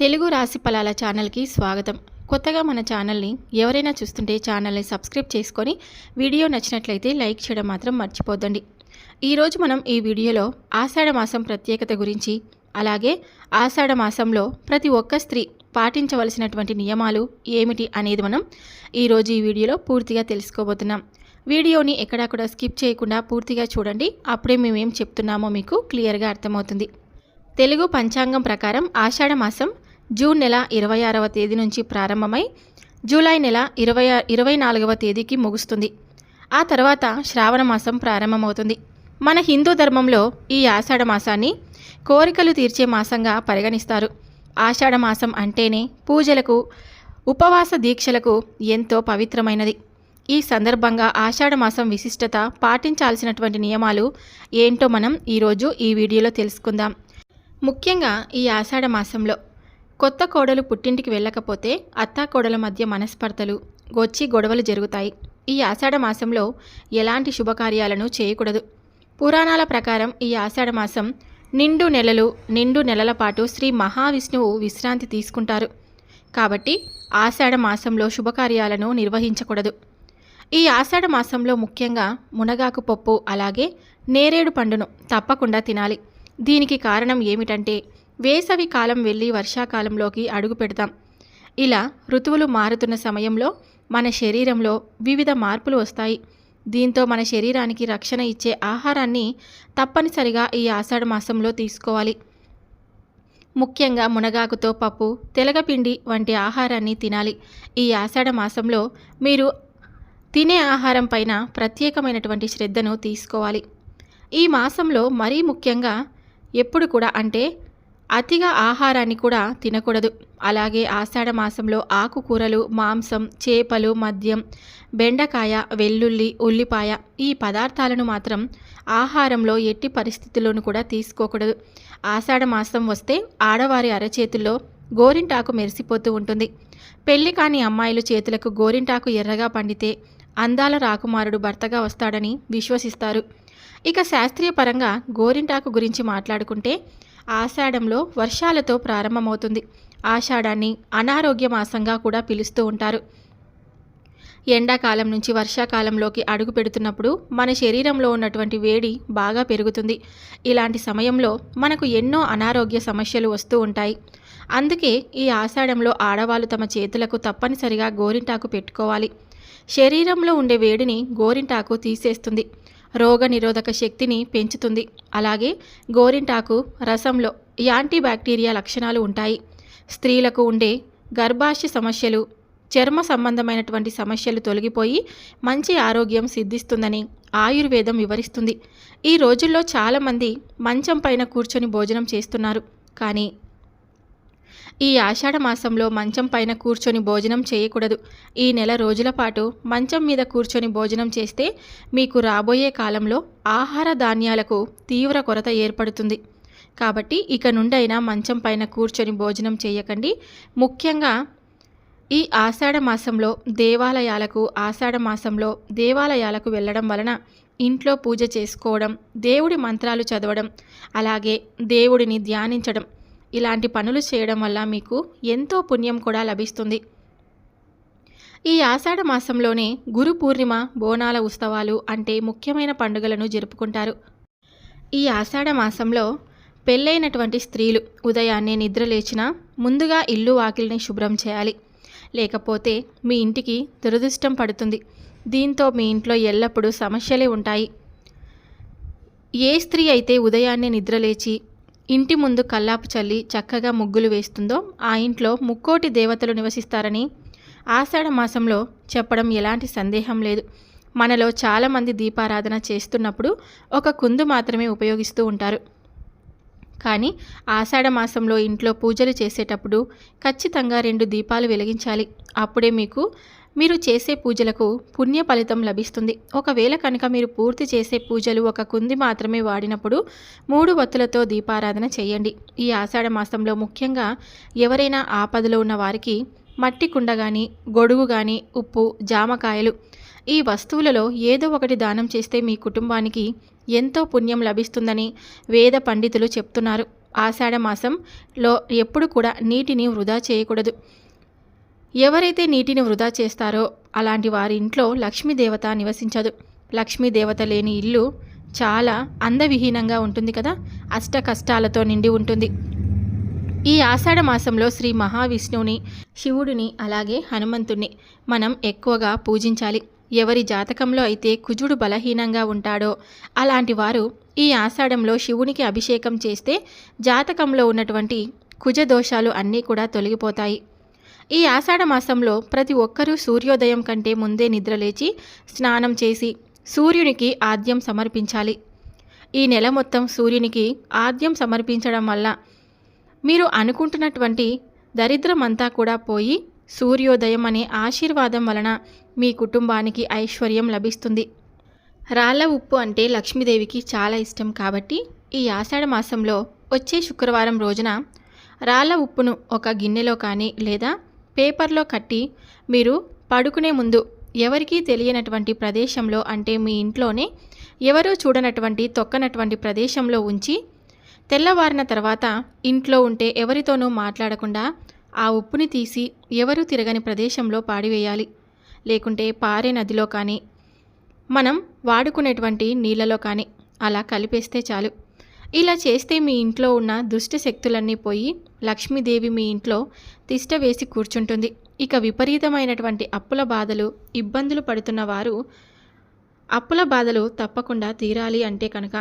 తెలుగు రాశి ఫలాల ఛానల్కి స్వాగతం. కొత్తగా మన ఛానల్ని ఎవరైనా చూస్తుంటే ఛానల్ని సబ్స్క్రైబ్ చేసుకొని వీడియో నచ్చినట్లయితే లైక్ చేయడం మాత్రం మర్చిపోద్దండి. ఈరోజు మనం ఈ వీడియోలో ఆషాఢ మాసం ప్రత్యేకత గురించి అలాగే ఆషాఢ మాసంలో ప్రతి ఒక్క స్త్రీ పాటించవలసినటువంటి నియమాలు ఏమిటి అనేది మనం ఈరోజు ఈ వీడియోలో పూర్తిగా తెలుసుకోబోతున్నాం. వీడియోని ఎక్కడా కూడా స్కిప్ చేయకుండా పూర్తిగా చూడండి. అప్పుడే మేము ఏం చెప్తున్నామో మీకు క్లియర్గా అర్థమవుతుంది. తెలుగు పంచాంగం ప్రకారం ఆషాఢ మాసం జూన్ నెల ఇరవై ఆరవ తేదీ నుంచి ప్రారంభమై జూలై నెల ఇరవై ఇరవై నాలుగవ తేదీకి ముగుస్తుంది. ఆ తర్వాత శ్రావణ మాసం ప్రారంభమవుతుంది. మన హిందూ ధర్మంలో ఈ ఆషాఢ మాసాన్ని కోరికలు తీర్చే మాసంగా పరిగణిస్తారు. ఆషాఢ మాసం అంటేనే పూజలకు ఉపవాస దీక్షలకు ఎంతో పవిత్రమైనది. ఈ సందర్భంగా ఆషాఢ మాసం విశిష్టత పాటించాల్సినటువంటి నియమాలు ఏంటో మనం ఈరోజు ఈ వీడియోలో తెలుసుకుందాం. ముఖ్యంగా ఈ ఆషాఢ మాసంలో కొత్త కోడలు పుట్టింటికి వెళ్ళకపోతే అత్తా కోడల మధ్య మనస్పర్ధలు గొచ్చి గొడవలు జరుగుతాయి. ఈ ఆషాఢ మాసంలో ఎలాంటి శుభకార్యాలను చేయకూడదు. పురాణాల ప్రకారం ఈ ఆషాఢ మాసం నిండు నెలలు నిండు నెలల పాటు శ్రీ మహావిష్ణువు విశ్రాంతి తీసుకుంటారు. కాబట్టి ఆషాఢ మాసంలో శుభకార్యాలను నిర్వహించకూడదు. ఈ ఆషాఢ మాసంలో ముఖ్యంగా మునగాకు పప్పు అలాగే నేరేడు పండును తప్పకుండా తినాలి. దీనికి కారణం ఏమిటంటే వేసవి కాలం వెళ్ళి వర్షాకాలంలోకి అడుగు పెడతాం. ఇలా ఋతువులు మారుతున్న సమయంలో మన శరీరంలో వివిధ మార్పులు వస్తాయి. దీంతో మన శరీరానికి రక్షణ ఇచ్చే ఆహారాన్ని తప్పనిసరిగా ఈ ఆషాఢ మాసంలో తీసుకోవాలి. ముఖ్యంగా మునగాకుతో పప్పు తెలగపిండి వంటి ఆహారాన్ని తినాలి. ఈ ఆషాఢ మాసంలో మీరు తినే ఆహారం పైన ప్రత్యేకమైనటువంటి శ్రద్ధను తీసుకోవాలి. ఈ మాసంలో మరీ ముఖ్యంగా ఎప్పుడు కూడా అంటే అతిగా ఆహారాన్ని కూడా తినకూడదు. అలాగే ఆషాఢ మాసంలో ఆకుకూరలు మాంసం చేపలు మద్యం బెండకాయ వెల్లుల్లి ఉల్లిపాయ ఈ పదార్థాలను మాత్రం ఆహారంలో ఎట్టి పరిస్థితుల్లోనూ కూడా తీసుకోకూడదు. ఆషాఢ మాసం వస్తే ఆడవారి అరచేతుల్లో గోరింటాకు మెరిసిపోతూ ఉంటుంది. పెళ్ళి కాని అమ్మాయిలు చేతులకు గోరింటాకు ఎర్రగా పండితే అందాల రాకుమారుడు భర్తగా వస్తాడని విశ్వసిస్తారు. ఇక శాస్త్రీయ పరంగా గోరింటాకు గురించి మాట్లాడుకుంటే ఆషాఢంలో వర్షాలతో ప్రారంభమవుతుంది. ఆషాఢాన్ని అనారోగ్య మాసంగా కూడా పిలుస్తూ ఉంటారు. ఎండాకాలం నుంచి వర్షాకాలంలోకి అడుగు పెడుతున్నప్పుడు మన శరీరంలో ఉన్నటువంటి వేడి బాగా పెరుగుతుంది. ఇలాంటి సమయంలో మనకు ఎన్నో అనారోగ్య సమస్యలు వస్తూ ఉంటాయి. అందుకే ఈ ఆషాఢంలో ఆడవాళ్ళు తమ చేతులకు తప్పనిసరిగా గోరింటాకు పెట్టుకోవాలి. శరీరంలో ఉండే వేడిని గోరింటాకు తీసేస్తుంది. రోగ నిరోధక శక్తిని పెంచుతుంది. అలాగే గోరింటాకు రసంలో యాంటీబ్యాక్టీరియా లక్షణాలు ఉంటాయి. స్త్రీలకు ఉండే గర్భాశయ సమస్యలు చర్మ సంబంధమైనటువంటి సమస్యలు తొలగిపోయి మంచి ఆరోగ్యం సిద్ధిస్తుందని ఆయుర్వేదం వివరిస్తుంది. ఈ రోజుల్లో చాలామంది మంచం పైన కూర్చొని భోజనం చేస్తున్నారు. కానీ ఈ ఆషాఢ మాసంలో మంచం పైన కూర్చొని భోజనం చేయకూడదు. ఈ నెల రోజుల పాటు మంచం మీద కూర్చొని భోజనం చేస్తే మీకు రాబోయే కాలంలో ఆహార ధాన్యాలకు తీవ్ర కొరత ఏర్పడుతుంది. కాబట్టి ఇక నుండైనా మంచం పైన కూర్చొని భోజనం చేయకండి. ముఖ్యంగా ఈ ఆషాఢ మాసంలో దేవాలయాలకు ఆషాఢ మాసంలో దేవాలయాలకు వెళ్ళడం వలన ఇంట్లో పూజ చేసుకోవడం దేవుడి మంత్రాలు చదవడం అలాగే దేవుడిని ధ్యానించడం ఇలాంటి పనులు చేయడం వల్ల మీకు ఎంతో పుణ్యం కూడా లభిస్తుంది. ఈ ఆషాఢ మాసంలోనే గురు పూర్ణిమ బోనాల ఉత్సవాలు అంటే ముఖ్యమైన పండుగలను జరుపుకుంటారు. ఈ ఆషాఢ మాసంలో పెళ్ళైనటువంటి స్త్రీలు ఉదయాన్నే నిద్ర లేచిన ముందుగా ఇల్లు వాకిల్ని శుభ్రం చేయాలి. లేకపోతే మీ ఇంటికి దురదృష్టం పడుతుంది. దీంతో మీ ఇంట్లో ఎల్లప్పుడూ సమస్యలే ఉంటాయి. ఏ స్త్రీ అయితే ఉదయాన్నే నిద్రలేచి ఇంటి ముందు కల్లాపు చల్లి చక్కగా ముగ్గులు వేస్తుందో ఆ ఇంట్లో ముక్కోటి దేవతలు నివసిస్తారని ఆషాఢ మాసంలో చెప్పడం ఎలాంటి సందేహం లేదు. మనలో చాలామంది దీపారాధన చేస్తున్నప్పుడు ఒక కుందు మాత్రమే ఉపయోగిస్తూ ఉంటారు. కానీ ఆషాఢ మాసంలో ఇంట్లో పూజలు చేసేటప్పుడు ఖచ్చితంగా రెండు దీపాలు వెలిగించాలి. అప్పుడే మీకు మీరు చేసే పూజలకు పుణ్య ఫలితం లభిస్తుంది. ఒకవేళ కనుక మీరు పూర్తి చేసే పూజలు ఒక కుంది మాత్రమే వాడినప్పుడు మూడు వత్తులతో దీపారాధన చేయండి. ఈ ఆషాఢ మాసంలో ముఖ్యంగా ఎవరైనా ఆపదలో ఉన్న వారికి మట్టి కుండ కానీ గొడుగు కానీ ఉప్పు జామకాయలు ఈ వస్తువులలో ఏదో ఒకటి దానం చేస్తే మీ కుటుంబానికి ఎంతో పుణ్యం లభిస్తుందని వేద పండితులు చెప్తున్నారు. ఆషాఢ మాసంలో ఎప్పుడు కూడా నీటిని వృధా చేయకూడదు. ఎవరైతే నీటిని వృధా చేస్తారో అలాంటి వారి ఇంట్లో లక్ష్మీదేవత నివసించదు. లక్ష్మీదేవత లేని ఇల్లు చాలా అందవిహీనంగా ఉంటుంది కదా? అష్ట కష్టాలతో నిండి ఉంటుంది. ఈ ఆషాఢ మాసంలో శ్రీ మహావిష్ణువుని శివుడిని అలాగే హనుమంతుణ్ణి మనం ఎక్కువగా పూజించాలి. ఎవరి జాతకంలో అయితే కుజుడు బలహీనంగా ఉంటాడో అలాంటి వారు ఈ ఆషాఢంలో శివునికి అభిషేకం చేస్తే జాతకంలో ఉన్నటువంటి కుజ దోషాలు అన్నీ కూడా తొలగిపోతాయి. ఈ ఆషాఢ మాసంలో ప్రతి ఒక్కరూ సూర్యోదయం కంటే ముందే నిద్రలేచి స్నానం చేసి సూర్యునికి ఆద్యం సమర్పించాలి. ఈ నెల మొత్తం సూర్యునికి ఆద్యం సమర్పించడం వల్ల మీరు అనుకుంటున్నటువంటి దరిద్రమంతా కూడా పోయి సూర్యోదయం అనే ఆశీర్వాదం వలన మీ కుటుంబానికి ఐశ్వర్యం లభిస్తుంది. రాళ్ళ ఉప్పు అంటే లక్ష్మీదేవికి చాలా ఇష్టం కాబట్టి ఈ ఆషాఢ మాసంలో వచ్చే శుక్రవారం రోజున రాళ్ళ ఉప్పును ఒక గిన్నెలో కానీ లేదా పేపర్లో కట్టి మీరు పడుకునే ముందు ఎవరికీ తెలియనటువంటి ప్రదేశంలో అంటే మీ ఇంట్లోనే ఎవరూ చూడనటువంటి తొక్కనటువంటి ప్రదేశంలో ఉంచి తెల్లవారిన తర్వాత ఇంట్లో ఉంటే ఎవరితోనూ మాట్లాడకుండా ఆ ఉప్పుని తీసి ఎవరు తిరగని ప్రదేశంలో పాడివేయాలి. లేకుంటే పారే నదిలో కానీ మనం వాడుకునేటువంటి నీళ్ళలో కానీ అలా కలిపేస్తే చాలు. ఇలా చేస్తే మీ ఇంట్లో ఉన్న దుష్ట శక్తులన్నీ పోయి లక్ష్మీదేవి మీ ఇంట్లో తిష్ట వేసి కూర్చుంటుంది. ఇక విపరీతమైనటువంటి అప్పుల బాధలు ఇబ్బందులు పడుతున్న వారు అప్పుల బాధలు తప్పకుండా తీరాలి అంటే కనుక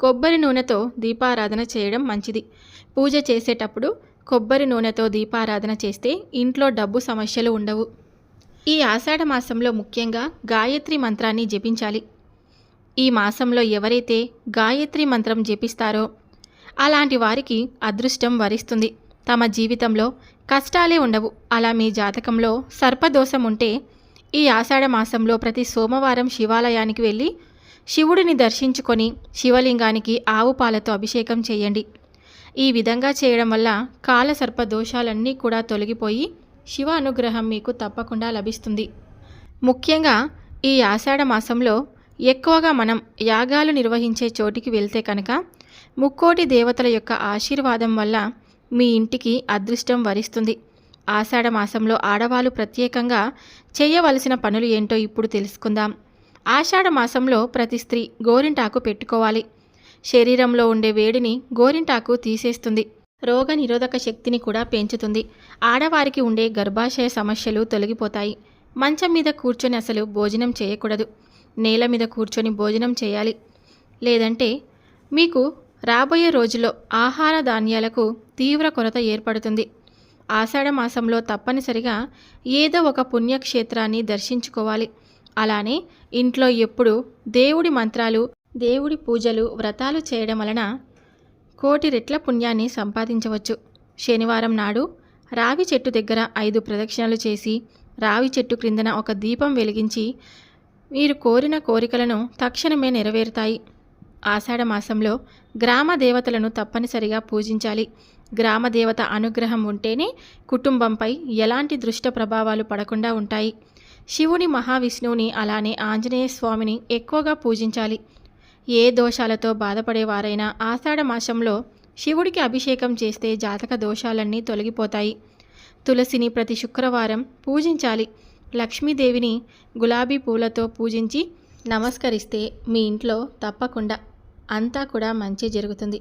కొబ్బరి నూనెతో దీపారాధన చేయడం మంచిది. పూజ చేసేటప్పుడు కొబ్బరి నూనెతో దీపారాధన చేస్తే ఇంట్లో డబ్బు సమస్యలు ఉండవు. ఈ ఆషాఢ మాసంలో ముఖ్యంగా గాయత్రి మంత్రాన్ని జపించాలి. ఈ మాసంలో ఎవరైతే గాయత్రి మంత్రం జపిస్తారో అలాంటి వారికి అదృష్టం వరిస్తుంది. తమ జీవితంలో కష్టాలే ఉండవు. అలా మీ జాతకంలో సర్పదోషం ఉంటే ఈ ఆషాఢ మాసంలో ప్రతి సోమవారం శివాలయానికి వెళ్ళి శివుడిని దర్శించుకొని శివలింగానికి ఆవు పాలతో అభిషేకం చేయండి. ఈ విధంగా చేయడం వల్ల కాలసర్ప దోషాలన్నీ కూడా తొలగిపోయి శివ అనుగ్రహం మీకు తప్పకుండా లభిస్తుంది. ముఖ్యంగా ఈ ఆషాఢ మాసంలో ఎక్కువగా మనం యాగాలు నిర్వహించే చోటికి వెళ్తే కనుక ముక్కోటి దేవతల యొక్క ఆశీర్వాదం వల్ల మీ ఇంటికి అదృష్టం వరిస్తుంది. ఆషాఢ మాసంలో ఆడవాళ్ళు ప్రత్యేకంగా చేయవలసిన పనులు ఏంటో ఇప్పుడు తెలుసుకుందాం. ఆషాఢ మాసంలో ప్రతి స్త్రీ గోరింటాకు పెట్టుకోవాలి. శరీరంలో ఉండే వేడిని గోరింటాకు తీసేస్తుంది. రోగ నిరోధక శక్తిని కూడా పెంచుతుంది. ఆడవారికి ఉండే గర్భాశయ సమస్యలు తొలగిపోతాయి. మంచం మీద కూర్చొని అసలు భోజనం చేయకూడదు. నేల మీద కూర్చొని భోజనం చేయాలి. లేదంటే మీకు రాబోయే రోజుల్లో ఆహార ధాన్యాలకు తీవ్ర కొరత ఏర్పడుతుంది. ఆషాఢ మాసంలో తప్పనిసరిగా ఏదో ఒక పుణ్యక్షేత్రాన్ని దర్శించుకోవాలి. అలానే ఇంట్లో ఎప్పుడు దేవుడి మంత్రాలు దేవుడి పూజలు వ్రతాలు చేయడం వలన కోటి రెట్ల పుణ్యాన్ని సంపాదించవచ్చు. శనివారం నాడు రావి చెట్టు దగ్గర ఐదు ప్రదక్షిణలు చేసి రావి చెట్టు క్రిందన ఒక దీపం వెలిగించి మీరు కోరిన కోరికలను తక్షణమే నెరవేరుతాయి. ఆషాఢ మాసంలో గ్రామ దేవతలను తప్పనిసరిగా పూజించాలి. గ్రామ దేవత అనుగ్రహం ఉంటేనే కుటుంబంపై ఎలాంటి దృష్ట ప్రభావాలు పడకుండా ఉంటాయి. శివుని మహావిష్ణువుని అలానే ఆంజనేయ స్వామిని ఎక్కువగా పూజించాలి. ఏ దోషాలతో బాధపడేవారైనా ఆషాఢ మాసంలో శివుడికి అభిషేకం చేస్తే జాతక దోషాలన్నీ తొలగిపోతాయి. తులసిని ప్రతి శుక్రవారం పూజించాలి. లక్ష్మీదేవిని గులాబీ పూలతో పూజించి నమస్కరిస్తే మీ ఇంట్లో తప్పకుండా అంతా కూడా మంచి జరుగుతుంది.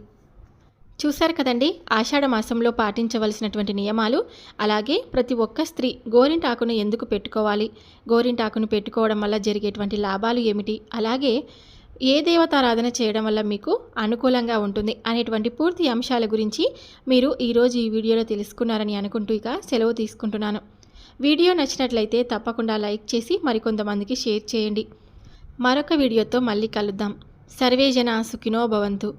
చూశారు కదండి? ఆషాఢ మాసంలో పాటించవలసినటువంటి నియమాలు. అలాగే ప్రతి ఒక్క స్త్రీ గోరింటాకును ఎందుకు పెట్టుకోవాలి? గోరింటాకును పెట్టుకోవడం వల్ల జరిగేటువంటి లాభాలు ఏమిటి? అలాగే ఏ దేవతారాధన చేయడం వల్ల మీకు అనుకూలంగా ఉంటుంది? అనేటువంటి పూర్తి అంశాల గురించి మీరు ఈరోజు ఈ వీడియోలో తెలుసుకున్నారని అనుకుంటూ ఇక సెలవు తీసుకుంటున్నాను. వీడియో నచ్చినట్లయితే తప్పకుండా లైక్ చేసి మరికొంతమందికి షేర్ చేయండి. మరొక వీడియోతో మళ్ళీ కలుద్దాం. సర్వే జన సుఖినో భవంతు.